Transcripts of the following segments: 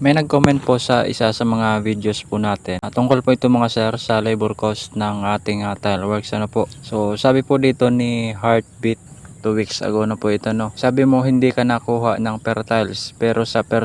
May nag-comment po sa isa sa mga videos po natin. Ah, tungkol po ito mga sir sa labor cost ng ating uh, tile works. Ano po? So sabi po dito ni Heartbeat 2 weeks ago na po ito no. Sabi mo hindi ka nakuha ng per tiles pero sa per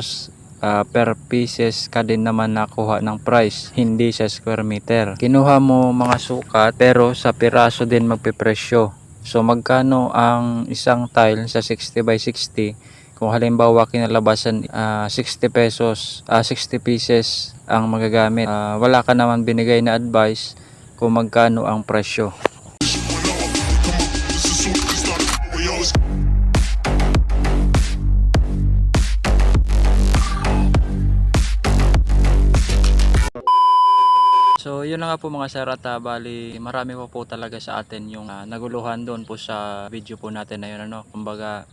ah, per pieces ka din naman nakuha ng price, hindi sa square meter. Kinuha mo mga sukat pero sa piraso din magpipresyo. So magkano ang isang tile sa 60 by 60 kung halimbawa kinalabasan ah, 60 pesos, ah, 60 pieces ang magagamit. Ah, wala ka naman binigay na advice kung magkano ang presyo. So yun na nga po mga sir at bali marami pa po talaga sa atin yung ah, naguluhan doon po sa video po natin na yun ano. Kumbaga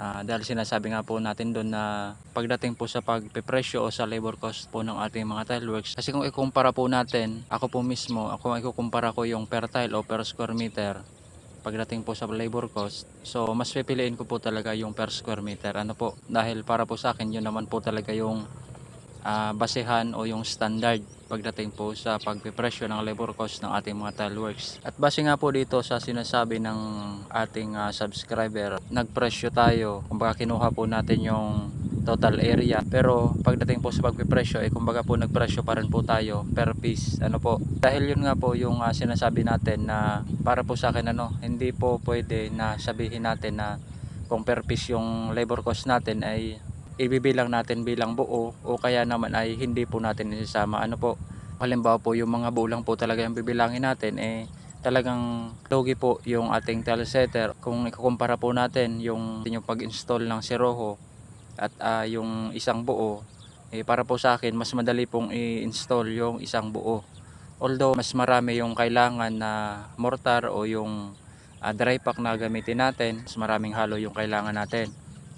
ah, dahil sinasabi nga po natin doon na pagdating po sa pagpipresyo o sa labor cost po ng ating mga tile. Kasi kung ikumpara po natin, ako po mismo, ako ikukumpara ko yung per tile o per square meter pagdating po sa labor cost. So mas pipiliin ko po talaga yung per square meter. Ano po? Dahil para po sa akin yun naman po talaga yung ah, basehan o yung standard pagdating po sa pagpipresyo ng labor cost ng ating mga tile works. At base nga po dito sa sinasabi ng ating ah, subscriber, nagpresyo tayo. Kumbaga kinuha po natin yung total area. Pero pagdating po sa pagpipresyo, eh kumbaga po nagpresyo pa rin po tayo per piece. Ano po? Dahil yun nga po yung ah, sinasabi natin na para po sa akin ano, hindi po pwede na sabihin natin na kung per piece yung labor cost natin ay ibibilang natin bilang buo o kaya naman ay hindi po natin isasama. Ano po? Halimbawa po yung mga buo po talaga yung bibilangin natin eh talagang logi po yung ating tile setter kung ikukumpara po natin yung, yung pag-install ng Seroho at ah, yung isang buo eh para po sa akin mas madali pong i-install yung isang buo. Although mas marami yung kailangan na mortar o yung ah, dry pack na gamitin natin mas maraming halo yung kailangan natin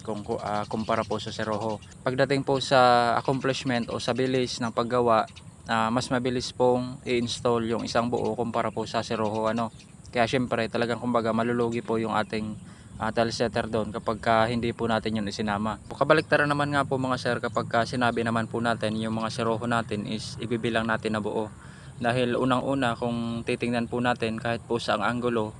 kung ah, kumpara po sa Seroho. Pagdating po sa accomplishment o sa bilis ng paggawa, ah, mas mabilis pong i-install yung isang buo kumpara po sa Seroho ano. Kaya syempre talagang kumbaga malulugi po yung ating uh, tile setter doon kapag ka hindi po natin yun isinama. Kabaliktaran naman nga po mga sir kapag ka sinabi naman po natin yung mga Seroho natin is ibibilang natin na buo. Dahil unang-una kung titingnan po natin kahit po sa ang anggulo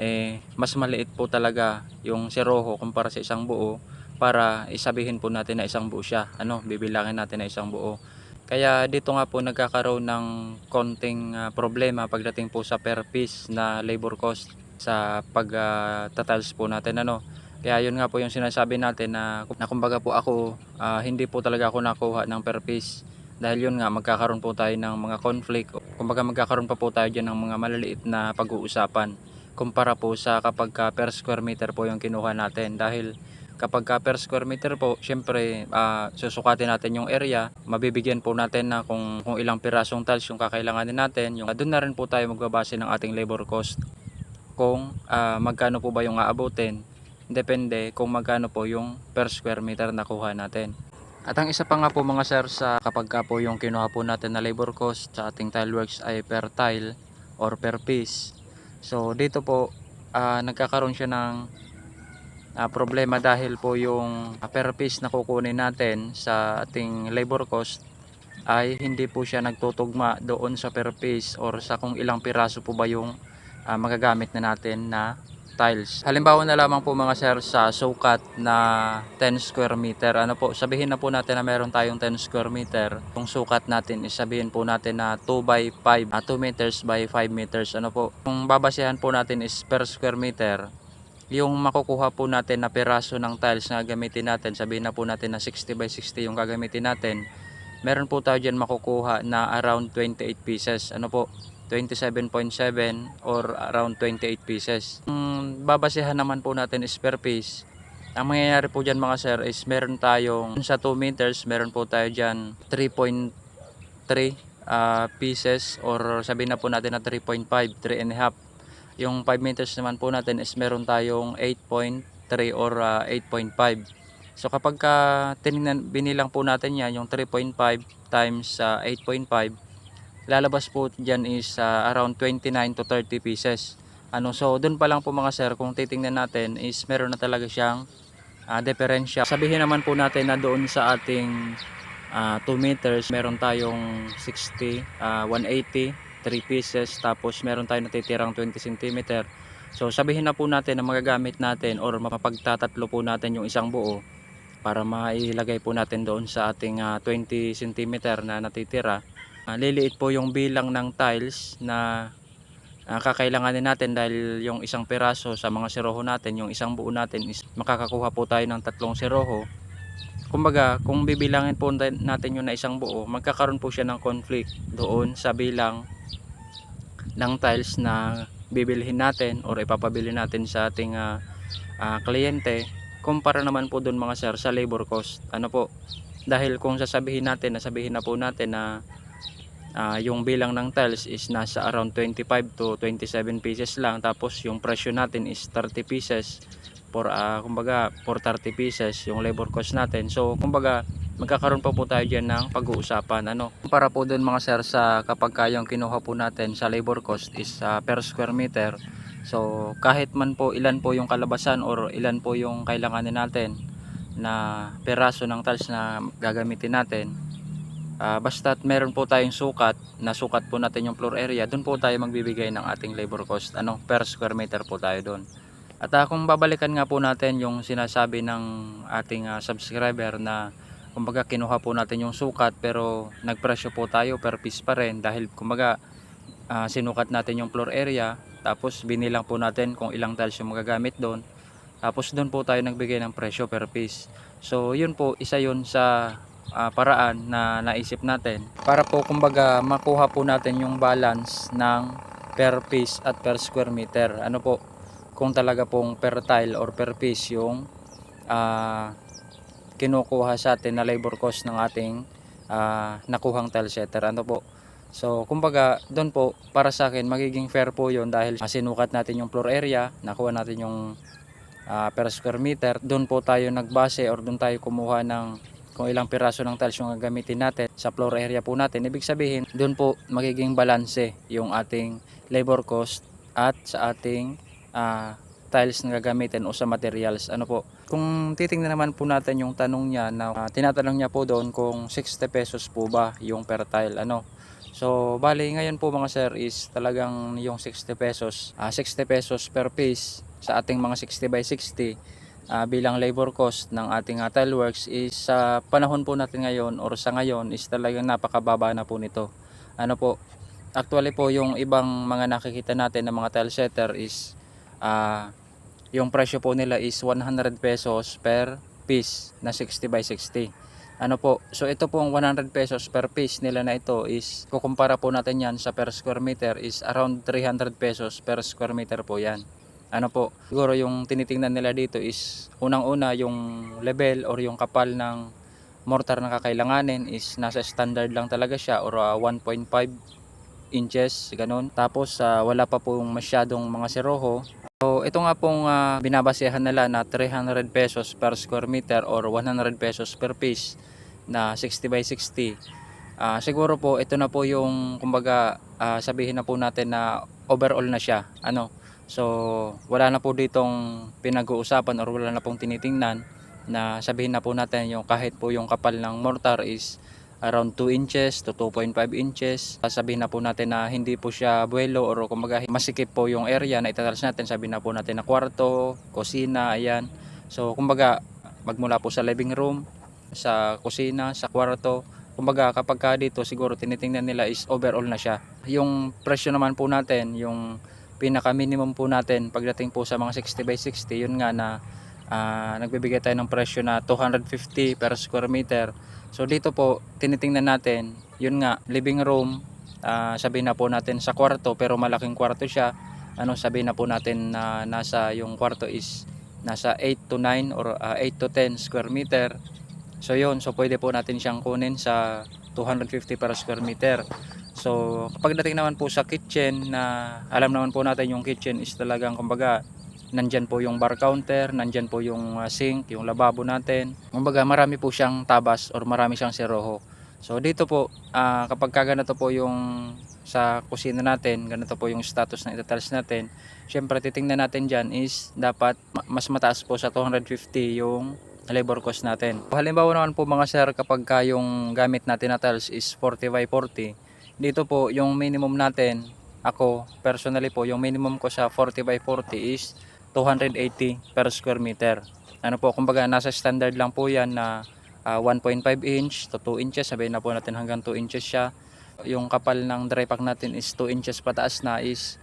eh mas maliit po talaga yung seroho kumpara sa isang buo para isabihin po natin na isang buo siya. Ano bibilangin natin na isang buo. Kaya dito nga po nagkakaroon ng konting ah, problema pagdating po sa per piece na labor cost sa pag ah, tatals po natin ano. Kaya yun nga po yung sinasabi natin na, na kumbaga po ako ah, hindi po talaga ako nakuha ng per piece. Dahil yun nga magkakaroon po tayo ng mga conflict. Kumbaga magkakaroon pa po tayo dyan ng mga maliliit na pag-uusapan kumpara po sa kapag ka per square meter po yung kinuha natin. Dahil kapag ka per square meter po syempre ah, susukatin natin yung area. Mabibigyan po natin na kung, kung ilang pirasong tiles yung kakailanganin natin. Yung, doon na rin po tayo magbabase ng ating labor cost. Kung ah, magkano po ba yung aabutin depende kung magkano po yung per square meter na kuha natin. At ang isa pa nga po mga sir sa kapag ka po yung kinuha po natin na labor cost sa ating tile works ay per tile or per piece So dito po ah, nagkakaroon siya ng ah, problema dahil po yung per piece na kukunin natin sa ating labor cost ay hindi po siya nagtutugma doon sa per piece or sa kung ilang piraso po ba yung ah, magagamit na natin na tiles. Halimbawa na lamang po mga sir sa sukat na 10 square meter. Ano po, sabihin na po natin na meron tayong 10 square meter. Kung sukat natin is sabihin po natin na 2 by 5, ah, 2 meters by 5 meters. Ano po, kung babasehan po natin is per square meter, yung makukuha po natin na piraso ng tiles na gamitin natin, sabihin na po natin na 60 by 60 yung gagamitin natin, meron po tayo dyan makukuha na around 28 pieces. Ano po, 27.7 or around 28 pieces. Ang babasehan naman po natin is per piece. Ang mangyayari po dyan mga sir is meron tayong sa 2 meters, meron po tayo dyan 3.3 ah, pieces or sabihin na po natin na 3.5, 3 and a half. Yung 5 meters naman po natin is meron tayong 8.3 or ah, 8.5. So kapag ka tinignan, binilang po natin yan, yung 3.5 times ah, 8.5, lalabas po dyan is ah, around 29 to 30 pieces. Ano, so doon pa lang po mga sir, kung titingnan natin is meron na talaga siyang ah, diferensya. Sabihin naman po natin na doon sa ating 2 meters, meron tayong 60, ah, 180, 3 pieces, tapos meron tayong natitirang 20 cm. So sabihin na po natin na magagamit natin or mapagtatatlo po natin yung isang buo para mailagay po natin doon sa ating ah, 20 cm na natitira. Ah, liliit po yung bilang ng tiles na ah, kakailanganin natin dahil yung isang piraso sa mga siroho natin, yung isang buo natin is makakakuha po tayo ng tatlong siroho. Kumbaga, kung bibilangin po natin yun na isang buo, magkakaroon po siya ng conflict doon sa bilang ng tiles na bibilhin natin or ipapabili natin sa ating ah, ah, kliyente kumpara naman po doon mga sir sa labor cost ano po dahil kung sasabihin natin nasabihin na po natin na ah, yung bilang ng tiles is nasa around 25 to 27 pieces lang. Tapos yung presyo natin is 30 pieces for ah, kumbaga for 30 pieces yung labor cost natin. So kumbaga magkakaroon pa po tayo dyan ng pag-uusapan ano? Para po doon mga sir sa kapag kayang kinuha po natin sa labor cost is ah, per square meter. So kahit man po ilan po yung kalabasan or ilan po yung kailanganin natin na peraso ng tiles na gagamitin natin. Ah, basta't meron po tayong sukat, na sukat po natin yung floor area, doon po tayo magbibigay ng ating labor cost. Ano, per square meter po tayo doon. At ah, kung babalikan nga po natin yung sinasabi ng ating ah, subscriber na kumbaga kinuha po natin yung sukat pero nagpresyo po tayo per piece pa rin dahil kumbaga ah, sinukat natin yung floor area tapos binilang po natin kung ilang tiles yung magagamit doon. Tapos doon po tayo nagbigay ng presyo per piece. So yun po, isa yun sa ah, paraan na naisip natin. Para po kumbaga makuha po natin yung balance ng per piece at per square meter. Ano po, kung talaga pong per tile or per piece yung ah, kinukuha sa atin na labor cost ng ating ah, nakuhang tile setter. Ano po, So, kumbaga, doon po, para sa akin, magiging fair po yon dahil ah, sinukat natin yung floor area, nakuha natin yung ah, per square meter, doon po tayo nagbase or doon tayo kumuha ng kung ilang piraso ng tiles yung gagamitin natin sa floor area po natin. Ibig sabihin, doon po magiging balanse yung ating labor cost at sa ating ah, tiles na gagamitin o sa materials. Ano po? Kung titingnan naman po natin yung tanong niya na ah, tinatanong niya po doon kung 60 pesos po ba yung per tile. Ano? So, bali ngayon po mga sir is talagang yung 60 pesos, ah 60 pesos per piece sa ating mga 60 by 60 ah, bilang labor cost ng ating uh, tileworks is sa panahon po natin ngayon or sa ngayon is talagang napakababa na po nito. Ano po, actually po yung ibang mga nakikita natin ng mga tile setter is ah yung presyo po nila is 100 pesos per piece na 60 by 60 ano po, so ito pong 100 pesos per piece nila na ito is, kukumpara po natin yan sa per square meter is around 300 pesos per square meter po yan. Ano po, siguro yung tinitingnan nila dito is unang-una yung level or yung kapal ng mortar na kakailanganin is nasa standard lang talaga siya or ah, 1.5 inches, ganun. Tapos ah, wala pa pong masyadong mga siroho, So, ito nga pong ah, binabasehan nila na 300 pesos per square meter or 100 pesos per piece na 60 by 60. Ah, siguro po ito na po yung kumbaga ah, sabihin na po natin na overall na siya. Ano? So, wala na po ditong pinag-uusapan or wala na pong tinitingnan na sabihin na po natin yung kahit po yung kapal ng mortar is around 2 inches to 2.5 inches. Sabihin na po natin na hindi po siya buwelo or kumbaga masikip po yung area na itatalas natin. Sabihin na po natin na kwarto, kusina, ayan. So kumbaga magmula po sa living room, sa kusina, sa kwarto. Kumbaga kapag ka dito siguro tinitingnan nila is overall na siya. Yung presyo naman po natin, yung pinaka minimum po natin pagdating po sa mga 60 by 60, yun nga na ah, nagbibigay tayo ng presyo na 250 per square meter. So dito po tinitingnan natin, yun nga, living room, ah, sabihin na po natin sa kwarto pero malaking kwarto siya. Ano sabihin na po natin na nasa yung kwarto is nasa 8 to 9 or ah, 8 to 10 square meter. So yun, so pwede po natin siyang kunin sa 250 per square meter. So kapag dating naman po sa kitchen na alam naman po natin yung kitchen is talagang kumbaga nandyan po yung bar counter, nandyan po yung uh, sink, yung lababo natin. Kumbaga marami po siyang tabas or marami siyang seroho. So dito po, ah, kapag ka ganito po yung sa kusina natin, ganito po yung status ng itatiles natin, syempre titingnan natin dyan is dapat ma- mas mataas po sa 250 yung labor cost natin. Halimbawa naman po mga sir kapag ka yung gamit natin na tiles is 40 by 40, dito po yung minimum natin, ako personally po, yung minimum ko sa 40 by 40 is 280 per square meter. Ano po, kumbaga nasa standard lang po yan na ah, 1.5 inch to 2 inches, sabihin na po natin hanggang 2 inches siya. Yung kapal ng dry pack natin is 2 inches pataas na is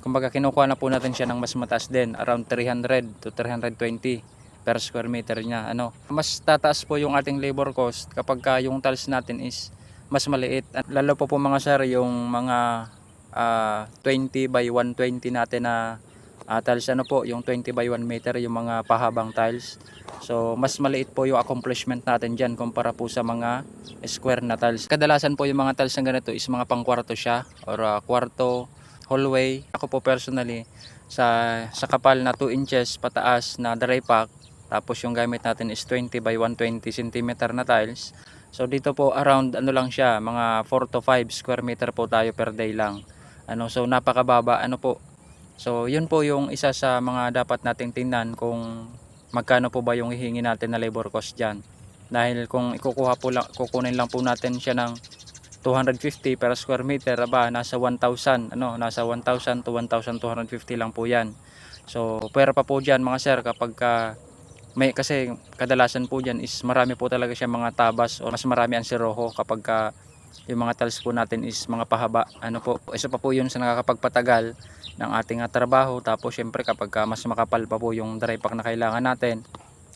kumbaga kinukuha na po natin siya ng mas mataas din, around 300 to 320 per square meter niya. Ano, mas tataas po yung ating labor cost kapag ka yung tiles natin is mas maliit. Lalo po po mga sir, yung mga ah, 20 by 120 natin na ah, tiles ano po, yung 20 by 1 meter, yung mga pahabang tiles. So, mas maliit po yung accomplishment natin dyan kumpara po sa mga square na tiles. Kadalasan po yung mga tiles na ganito is mga pangkwarto siya or ah, kwarto, hallway. Ako po personally, sa, sa kapal na 2 inches pataas na dry pack, tapos yung gamit natin is 20 by 120 cm na tiles. So dito po around ano lang siya, mga 4 to 5 square meter po tayo per day lang. Ano, so napakababa ano po. So yun po yung isa sa mga dapat nating tingnan kung magkano po ba yung hihingi natin na labor cost diyan. Dahil kung ikukuha po lang, kukunin lang po natin siya ng 250 per square meter, aba, nasa 1,000, ano, nasa 1,000 to 1,250 lang po yan. So, pwera pa po dyan mga sir kapag ka, may, kasi kadalasan po dyan is marami po talaga siya mga tabas o mas marami ang siroho kapag ka yung mga tiles po natin is mga pahaba. Ano po, isa pa po yun sa nakakapagpatagal ng ating ah, trabaho. Tapos syempre kapag ka mas makapal pa po yung dry pack na kailangan natin,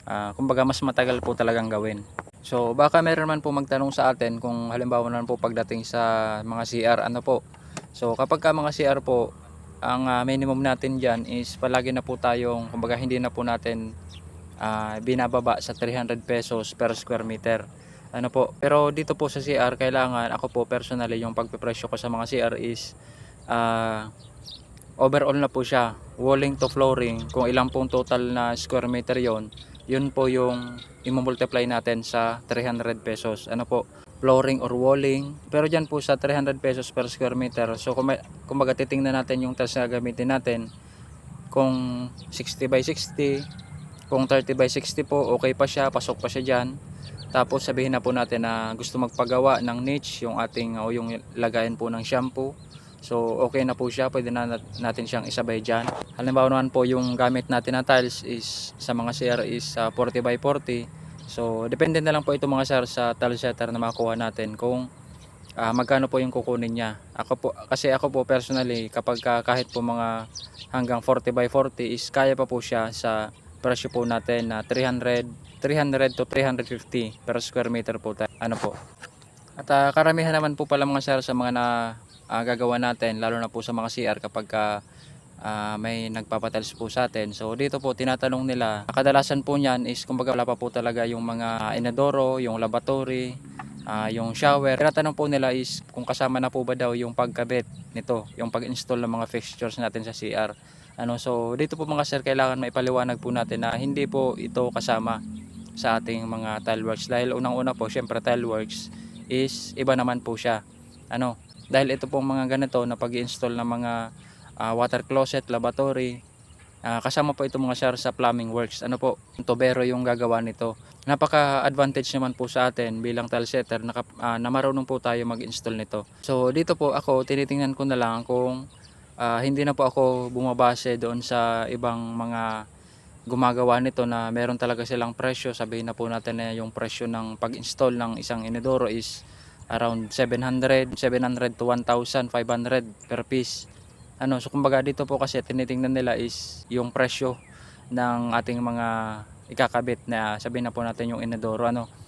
ah, kumbaga mas matagal po talagang gawin. So baka meron man po magtanong sa atin kung halimbawa naman po pagdating sa mga CR ano po. So kapag ka mga CR po, ang ah, minimum natin dyan is palagi na po tayong, kumbaga hindi na po natin ah, binababa sa 300 pesos per square meter. Ano po, pero dito po sa CR kailangan ako po personally yung pagpipresyo ko sa mga CR is ah, overall na po siya, walling to flooring, kung ilang pong total na square meter yon yun po yung i-multiply natin sa 300 pesos. Ano po, flooring or walling. Pero dyan po sa 300 pesos per square meter. So kung may, titingnan natin yung tiles na gamitin natin. Kung 60 by 60, kung 30 by 60 po, okay pa siya, pasok pa siya dyan. Tapos sabihin na po natin na gusto magpagawa ng niche, yung ating o yung lagayan po ng shampoo. So okay na po siya, pwede na nat- natin siyang isabay dyan. Halimbawa naman po yung gamit natin na tiles is sa mga CR is ah, 40 by 40. So depende na lang po ito mga sir sa tile setter na makuha natin kung ah, magkano po yung kukunin niya. Ako po, kasi ako po personally kapag ka- kahit po mga hanggang 40 by 40 is kaya pa po siya sa presyo po natin na 300 300 to 350 per square meter po tayo. Ano po. At ah, karamihan naman po pala mga sir sa mga na ah, gagawa natin lalo na po sa mga CR kapag ka ah, may nagpapatiles po sa atin. So dito po tinatanong nila, kadalasan po niyan is kumbaga wala pa po talaga yung mga inodoro, yung lavatory, ah, yung shower. Tinatanong po nila is kung kasama na po ba daw yung pagkabit nito, yung pag-install ng mga fixtures natin sa CR. Ano, so dito po mga sir kailangan maipaliwanag po natin na hindi po ito kasama sa ating mga tileworks dahil unang-una po syempre tileworks is iba naman po siya. Ano, dahil ito pong mga ganito na pag-install ng mga ah, water closet, lavatory, ah, kasama po ito mga sir sa plumbing works. Ano po, tubero yung gagawa nito. Napaka-advantage naman po sa atin bilang tile setter na, kap- ah, na marunong po tayo mag-install nito. So dito po ako tinitingnan ko na lang kung ah, hindi na po ako bumabase doon sa ibang mga gumagawa nito na meron talaga silang presyo. Sabihin na po natin na yung presyo ng pag-install ng isang inodoro is around 700, 700 to 1,500 per piece. Ano, so kumbaga dito po kasi tinitingnan nila is yung presyo ng ating mga ikakabit na sabihin na po natin yung inodoro ano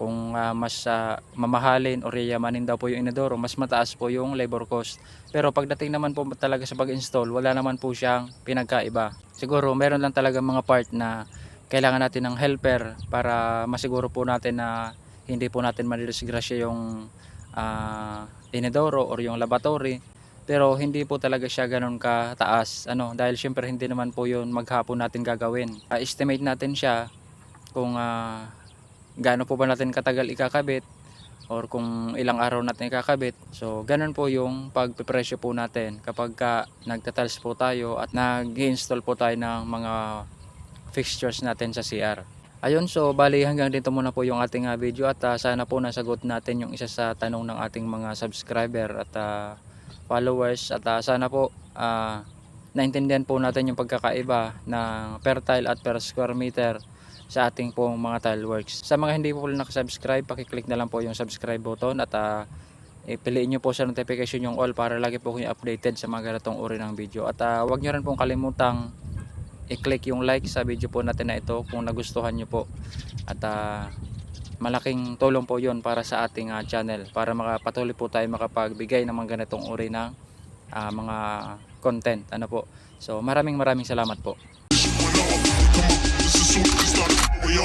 kung ah, mas ah, mamahalin o yayamanin daw po yung inodoro mas mataas po yung labor cost. Pero pagdating naman po talaga sa pag-install wala naman po siyang pinagkaiba. Siguro meron lang talaga mga part na kailangan natin ng helper para masiguro po natin na hindi po natin madidisgrasya yung ah, inodoro or yung lavatory pero hindi po talaga siya ganun kataas. Ano dahil syempre hindi naman po yun maghapon natin gagawin. Ah, estimate natin siya kung ah, gaano po ba natin katagal ikakabit or kung ilang araw natin ikakabit. So ganun po yung pagpipresyo po natin kapag ka nagtatals po tayo at nag install po tayo ng mga fixtures natin sa CR Ayun, so bali hanggang dito muna po yung ating ah, video at ah, sana po nasagot natin yung isa sa tanong ng ating mga subscriber at ah, followers at ah, sana po ah, naintindihan po natin yung pagkakaiba ng per tile at per square meter sa ating pong mga tile works. Sa mga hindi po nakasubscribe, pakiclick na lang po yung subscribe button at ah, ipiliin nyo po sa notification yung all para lagi po kayo updated sa mga ganitong uri ng video. At ah, huwag nyo rin pong kalimutang i-click yung like sa video po natin na ito kung nagustuhan nyo po. At ah, malaking tulong po yon para sa ating ah, channel para makapatuloy po tayo makapagbigay ng mga ganitong uri ng ah, mga content. Ano po. So maraming maraming salamat po. We